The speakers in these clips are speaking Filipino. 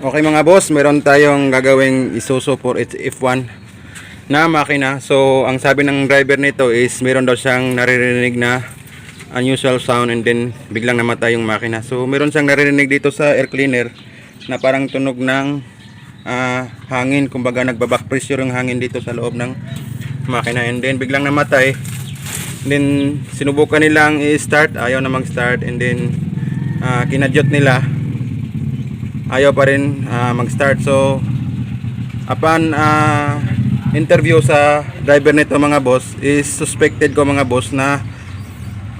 Okay mga boss, meron tayong gagawing Isuzu for F1 na makina. So, ang sabi ng driver nito is meron daw siyang naririnig na unusual sound and then biglang namatay yung makina. So, meron siyang naririnig dito sa air cleaner na parang tunog ng ah, hangin. Kumbaga, nagbaback pressure yung hangin dito sa loob ng makina and then biglang namatay. Then, sinubukan nilang i-start, ayaw na mag-start and then ah, kinadyot nila ayaw pa rin ah, mag-start. So, upon ah, interview sa driver nito mga boss, is suspected ko mga boss na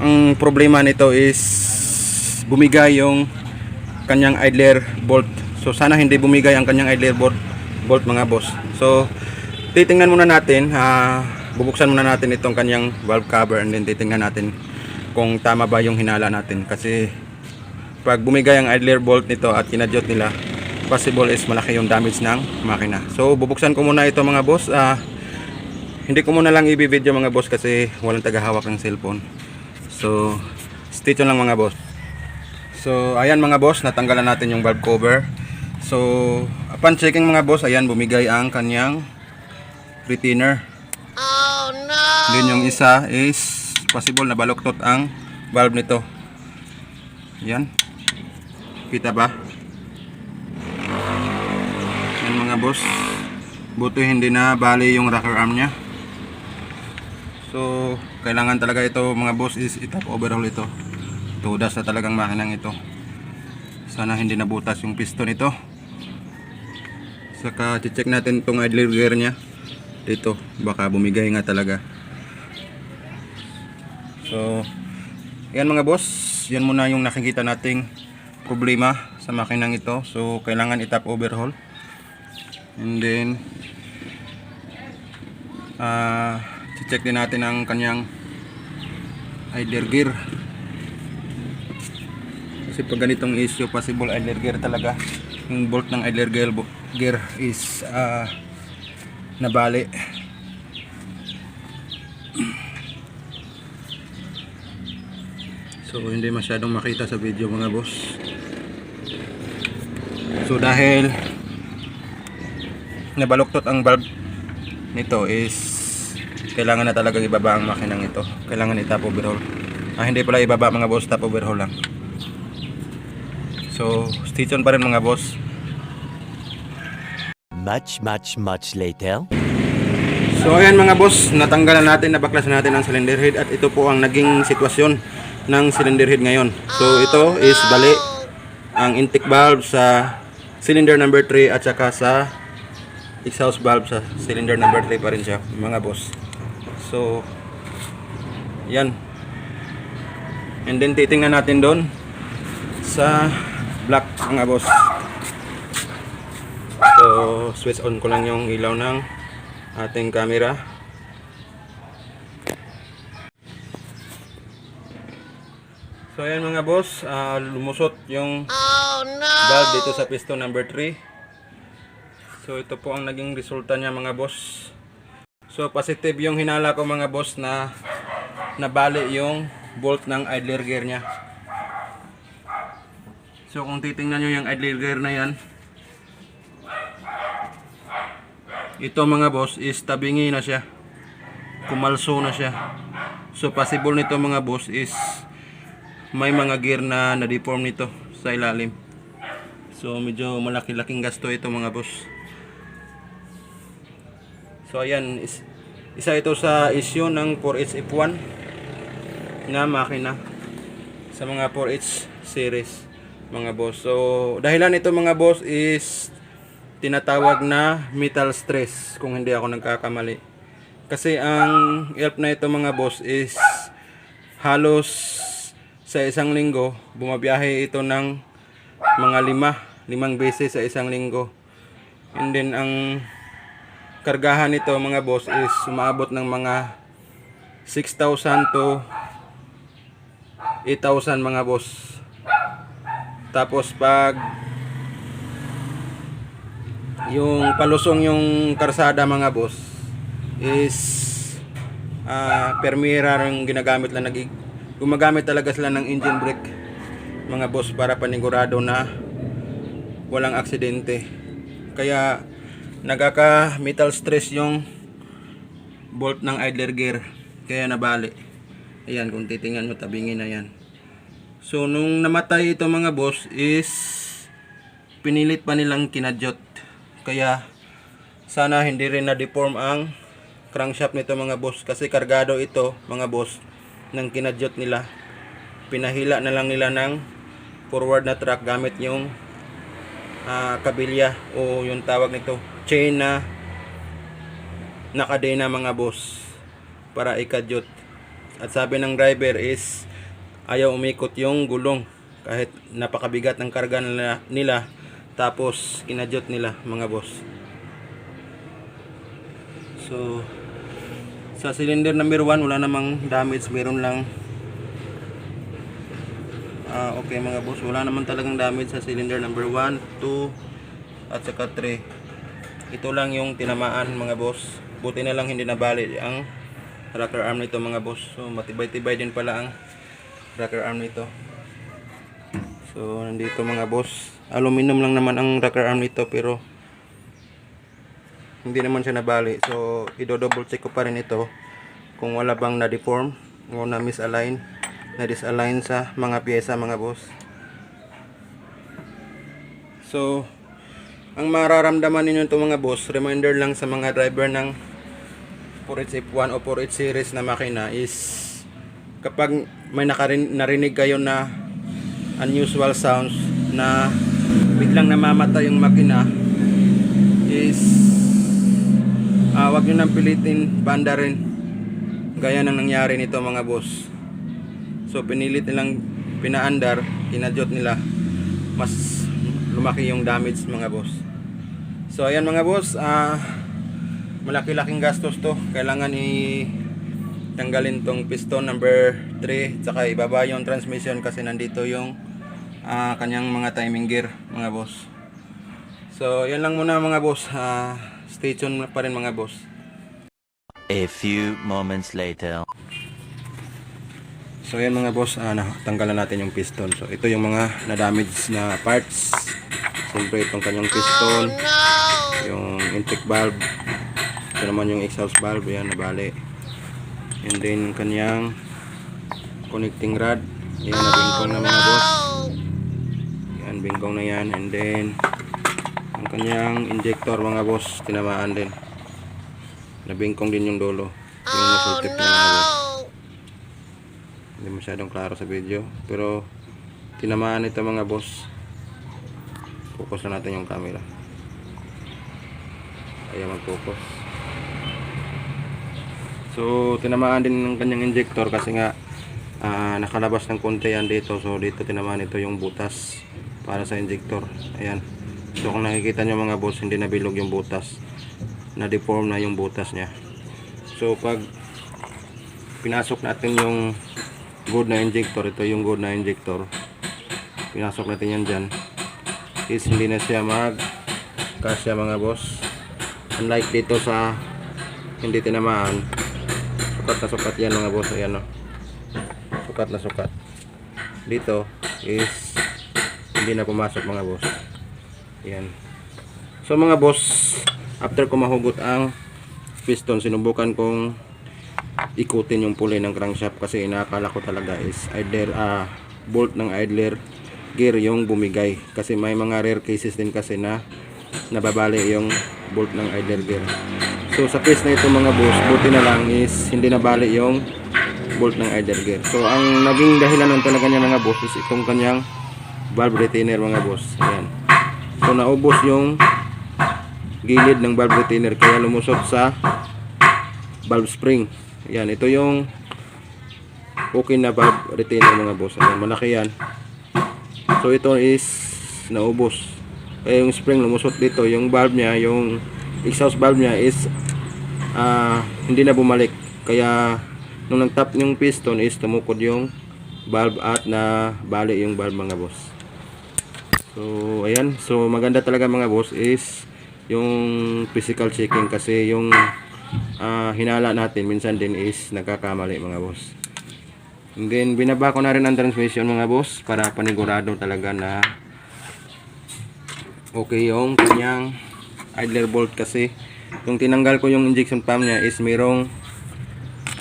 ang problema nito is bumigay yung kanyang idler bolt. So, sana hindi bumigay ang kanyang idler bolt, bolt mga boss. So, titingnan muna natin, ah, bubuksan muna natin itong kanyang valve cover and then titingnan natin kung tama ba yung hinala natin kasi pag bumigay ang idler bolt nito at kinadyot nila possible is malaki yung damage ng makina. So bubuksan ko muna ito mga boss. Ah, hindi ko muna lang i-video mga boss kasi walang tagahawak ng cellphone. So stay tuned lang mga boss. So ayan mga boss natanggalan natin yung valve cover. So upon checking mga boss ayan bumigay ang kanyang retainer. Oh no! then yung isa is possible na baluktot ang valve nito. Yan kita ba? Yan mga boss. Buti hindi na bali yung rocker arm nya so kailangan talaga ito mga boss is itap overhaul ito. Tudas na talagang makinang ito. Sana hindi nabutas yung piston ito saka check natin itong idler gear nya dito baka bumigay nga talaga. So yan mga boss. Yan muna yung nakikita nating problema sa makinang ito. So kailangan itap overhaul. And then ah check din natin ang kanyang idler gear. Kasi pag ganitong issue possible idler gear talaga. Yung bolt ng idler gear, gear is ah nabali. So hindi masyadong makita sa video mga boss so dahil nabaluktot ang valve nito is kailangan na talagang ibaba ang makinang ito kailangan i-top overhaul ah hindi pala ibaba mga boss top overhaul lang so stay tuned pa rin mga boss Much, much, much later. So ayan mga boss, natanggalan natin, nabaklasan natin ang cylinder head at ito po ang naging sitwasyon ng cylinder head ngayon. So ito is bali ang intake valve sa cylinder number 3 at saka sa exhaust valve sa cylinder number 3 pa rin siya mga boss. So yan. And then titingnan natin doon sa black mga boss. So switch on ko lang yung ilaw ng ating camera. So ayan mga boss, ah, lumusot yung Oh no! valve dito sa piston number 3. So ito po ang naging resulta niya mga boss. So positive yung hinala ko mga boss na nabali yung bolt ng idler gear niya. So kung titingnan nyo yung idler gear na yan, ito mga boss is tabingi na siya. Kumalso na siya. So possible nito mga boss is may mga gear na na-deform nito sa ilalim. So medyo malaki-laking gasto ito mga boss. So ayan, is, isa ito sa issue ng 4HF1 na makina sa mga 4H series mga boss. So dahilan ito mga boss is tinatawag na metal stress kung hindi ako nagkakamali. Kasi ang help na ito mga boss is halos sa isang linggo bumabiyahe ito ng mga lima, limang beses sa isang linggo. And then ang kargahan nito mga boss is sumaabot ng mga 6,000 to 8,000 mga boss. Tapos pag yung palusong yung karsada mga boss is ah permira yung ginagamit lang nag gumagamit talaga sila ng engine brake mga boss para panigurado na walang aksidente. Kaya nagkaka metal stress yung bolt ng idler gear. Kaya nabali. Ayan, kung titingnan mo, tabingin na yan. So, nung namatay ito mga boss is pinilit pa nilang kinadyot. Kaya sana hindi rin na-deform ang crankshaft nito mga boss. Kasi kargado ito mga boss ng kinadyot nila. Pinahila na lang nila ng forward na track gamit yung ah, kabilya o yung tawag nito chain na nakadena mga boss para ikadyot. At sabi ng driver is ayaw umikot yung gulong kahit napakabigat ng karga nila, nila tapos kinadyot nila mga boss. So sa cylinder number 1 wala namang damage, meron lang Ah, okay mga boss, wala naman talagang damage sa cylinder number 1, 2 at saka 3. Ito lang yung tinamaan mga boss. Buti na lang hindi nabali ang rocker arm nito mga boss. So matibay-tibay din pala ang rocker arm nito. So nandito mga boss. Aluminum lang naman ang rocker arm nito pero hindi naman siya nabali. So i-double check ko pa rin ito kung wala bang na-deform o na-misalign na disalign sa mga pyesa mga boss. So ang mararamdaman ninyo ito mga boss, reminder lang sa mga driver ng 4HF1 o 4H series na makina is kapag may nakarin, narinig kayo na unusual sounds na biglang namamatay yung makina is ah wag nyo nang pilitin banda rin gaya ng nangyari nito mga boss so pinilit nilang pinaandar kinadyot nila. Mas lumaki yung damage mga boss. So ayan mga boss ah malaki-laking gastos to. Kailangan i tanggalin tong piston number 3 tsaka ibaba yung transmission kasi nandito yung ah, kanyang mga timing gear mga boss. So yan lang muna mga boss. Ah, stay tuned pa rin mga boss. A few moments later. So yan mga boss, ah, natanggalan natin yung piston. So ito yung mga na-damage na parts. Siyempre itong kanyang piston, yung intake valve, ito naman yung exhaust valve, yan nabali. And then yung kanyang connecting rod, yan nabingkong na mga boss. Yan bingkong na yan. And then yung kanyang injector mga boss, tinamaan din. Nabingkong din yung dulo. Yung muscle tip niya mga boss hindi masyadong klaro sa video. Pero tinamaan ito mga boss. Focus na natin yung camera. Ayaw mag focus so tinamaan din ng kanyang injector kasi nga ah, nakalabas ng konti yan dito. So dito tinamaan ito yung butas para sa injector. Ayan. So kung nakikita nyo mga boss hindi nabilog yung butas. Na deform na yung butas nya so pag pinasok natin yung good na injector. Ito yung good na injector. Pinasok natin yan dyan. Is hindi na siya mag kasya mga boss. Unlike dito sa hindi tinamaan. Sukat na sukat yan mga boss. Ayan o sukat na sukat. Dito is hindi na pumasok mga boss. Yan so mga boss after ko mahugot ang piston sinubukan kong ikutin yung pulley ng crankshaft kasi inakala ko talaga is idler ah bolt ng idler gear yung bumigay. Kasi may mga rare cases din kasi na nababali yung bolt ng idler gear. So sa case na ito mga boss buti na lang is hindi nabali yung bolt ng idler gear. So ang naging dahilan nun talaga niya mga boss is itong kanyang valve retainer mga boss. Ayan. So naubos yung gilid ng valve retainer kaya lumusot sa valve spring yan, ito yung okay na valve retainer mga boss. Ayan, malaki yan. So ito is naubos. Kaya yung spring lumusot dito, yung valve niya, yung exhaust valve niya is ah, hindi na bumalik. Kaya nung nag-tap yung piston is tumukod yung valve at na bali yung valve mga boss. So ayan, so maganda talaga mga boss is yung physical checking kasi yung ah, hinala natin minsan din is nagkakamali mga boss. And then binaba ko na rin ang transmission mga boss para panigurado talaga na okay yung kanyang idler bolt. Kasi yung tinanggal ko yung injection pump niya is merong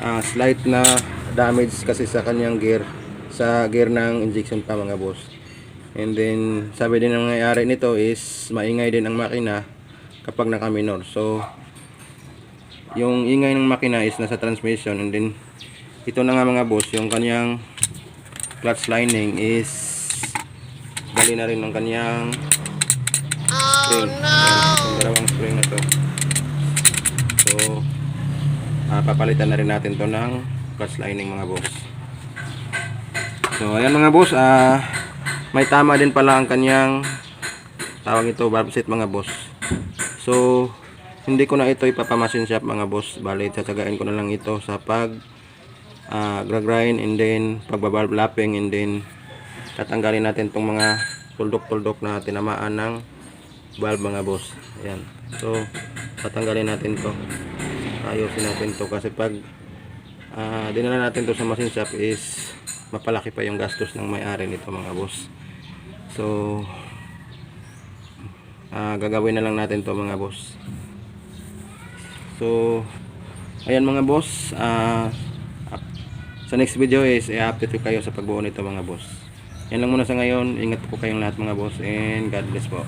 ah, slight na damage kasi sa kanyang gear sa gear ng injection pump mga boss. And then sabi din ng nangyayari nito is maingay din ang makina kapag naka minor so yung ingay ng makina is nasa transmission and then ito na nga mga boss yung kanyang clutch lining is bali na rin ng kanyang Oh spring no! yung dalawang spring na to. So ah, papalitan na rin natin to ng clutch lining mga boss. So ayan mga boss ah may tama din pala ang kanyang tawag ito set mga boss. So hindi ko na ito ipapamasin shop mga boss. Bali tatagain ko na lang ito sa pag ah, grind and then pagbabalve lapping and then tatanggalin natin tong mga tuldok-tuldok na tinamaan ng valve mga boss. Ayan. So tatanggalin natin to. Ayusin natin to kasi pag ah, dinala natin to sa machine shop is mapalaki pa yung gastos ng may-ari nito mga boss. So ah, gagawin na lang natin to mga boss so ayan mga boss ah, sa next video is i-update ko kayo sa pagbuo nito mga boss. Yan lang muna sa ngayon. Ingat po kayong lahat mga boss and God bless po